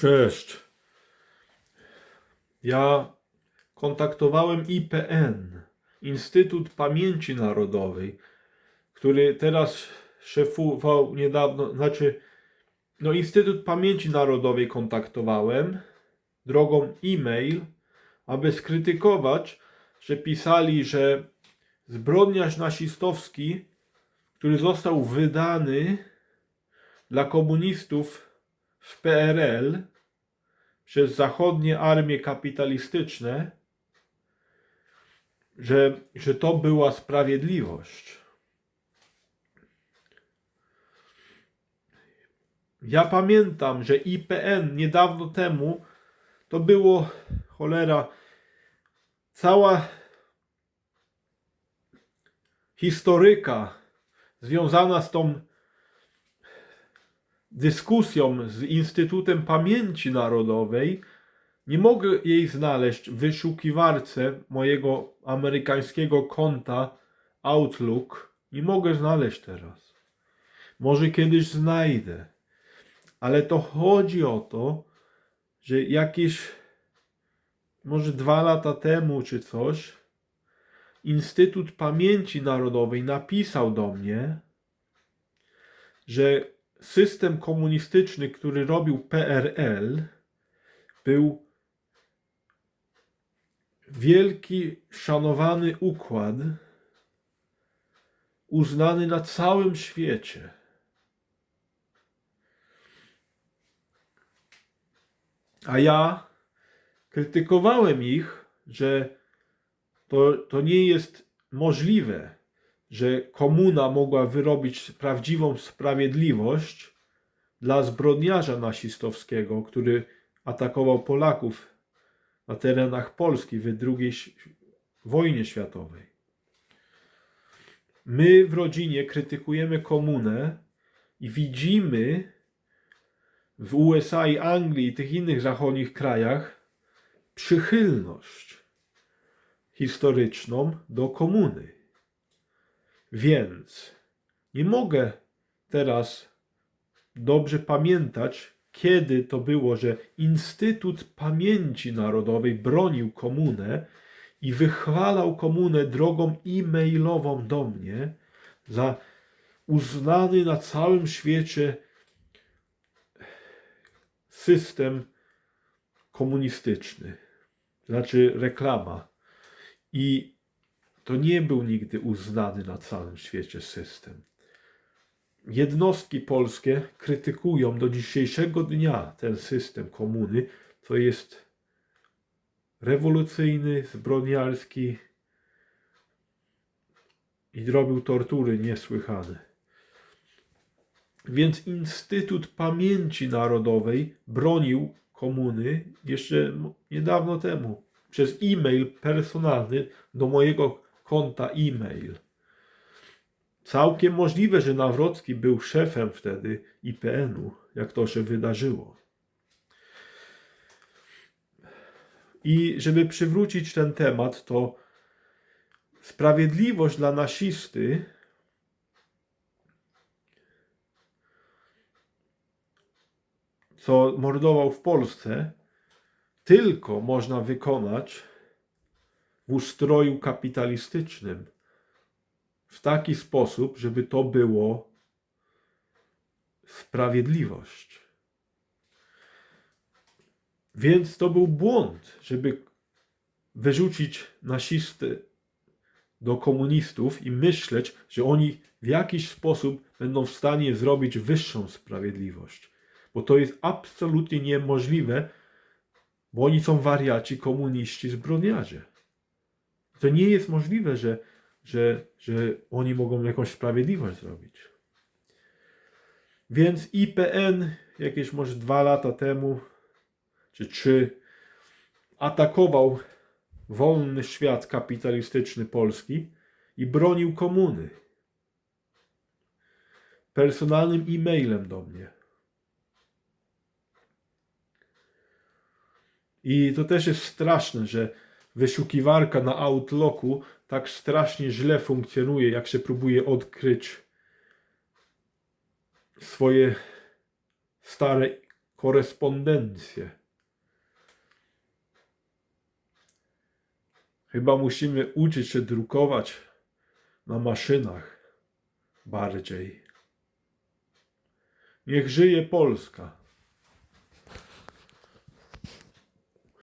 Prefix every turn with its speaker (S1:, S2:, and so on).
S1: Cześć. Ja kontaktowałem IPN, Instytut Pamięci Narodowej, który teraz szefował niedawno, znaczy, no Instytut Pamięci Narodowej kontaktowałem drogą e-mail, aby skrytykować, że pisali, że zbrodniarz nasistowski, który został wydany dla komunistów w PRL przez zachodnie armie kapitalistyczne, że, że to była sprawiedliwość. Ja pamiętam, że IPN niedawno temu to było cholera cała historyka związana z tą dyskusją z Instytutem Pamięci Narodowej. Nie mogę jej znaleźć w wyszukiwarce mojego amerykańskiego konta Outlook. Nie mogę znaleźć teraz. Może kiedyś znajdę. Ale to chodzi o to, że jakieś może dwa lata temu czy coś Instytut Pamięci Narodowej napisał do mnie, że system komunistyczny, który robił PRL, był wielki, szanowany układ, uznany na całym świecie. A ja krytykowałem ich, że to, to nie jest możliwe, że komuna mogła wyrobić prawdziwą sprawiedliwość dla zbrodniarza nasistowskiego, który atakował Polaków na terenach Polski w II wojnie światowej. My w rodzinie krytykujemy komunę i widzimy w USA i Anglii i tych innych zachodnich krajach przychylność historyczną do komuny. Więc nie mogę teraz dobrze pamiętać, kiedy to było, że Instytut Pamięci Narodowej bronił komunę i wychwalał komunę drogą e-mailową do mnie za uznany na całym świecie system komunistyczny, znaczy reklama. I to nie był nigdy uznany na całym świecie system. Jednostki polskie krytykują do dzisiejszego dnia ten system komuny, co jest rewolucyjny, zbrodniarski i robił tortury niesłychane. Więc Instytut Pamięci Narodowej bronił komuny jeszcze niedawno temu przez e-mail personalny do mojego konta e-mail. Całkiem możliwe, że Nawrocki był szefem wtedy IPN-u, jak to się wydarzyło. I żeby przywrócić ten temat, to sprawiedliwość dla nasisty co mordował w Polsce, tylko można wykonać w ustroju kapitalistycznym w taki sposób, żeby to było sprawiedliwość. Więc to był błąd, żeby wyrzucić nasisty do komunistów i myśleć, że oni w jakiś sposób będą w stanie zrobić wyższą sprawiedliwość. Bo to jest absolutnie niemożliwe, bo oni są wariaci, komuniści, zbrodniarze. To nie jest możliwe, że, że, że oni mogą jakąś sprawiedliwość zrobić. Więc IPN jakieś może dwa lata temu, czy trzy, atakował wolny świat kapitalistyczny Polski i bronił komuny. Personalnym e-mailem do mnie. I to też jest straszne, że wyszukiwarka na Outlooku tak strasznie źle funkcjonuje, jak się próbuje odkryć swoje stare korespondencje. Chyba musimy uczyć się drukować na maszynach bardziej. Niech żyje Polska.